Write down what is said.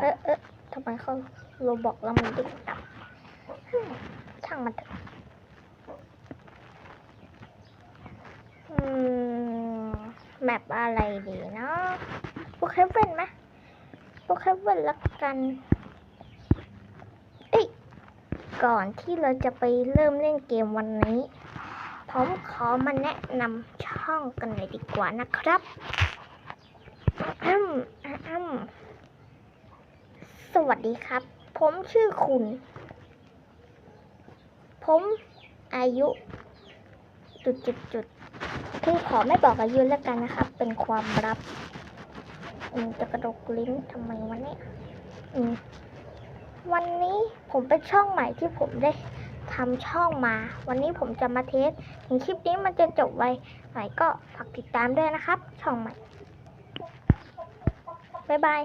เออเออทำไมเขาโรบอกแล้วมันดึกดับช่างมันเถอะแมปอะไรดีเนาะโปเกเวนไหมโปเกเว่นละกัน เอ้ย ก่อนที่เราจะไปเริ่มเล่นเกมวันนี้ ผมขอมาแนะนำช่องกันหน่อยดีกว่านะครับอ้ำอ้ำส วัสดีครับ ผมชื่อคุณ ผมอายุ จุดจุดจุดคือขอไม่บอกอายุแล้วกันนะครับ เป็นความลับอืมจะกระดกลิ้นทำไมวะเนี่ยอืมวันนี้ผมเป็นช่องใหม่ที่ผมได้ทำช่องมา วันนี้ผมจะมาเทสถึงคลิปนี้มันจะจบไวไหนก็ฝากติดตามด้วยนะครับ ช่องใหม่ บ๊ายบาย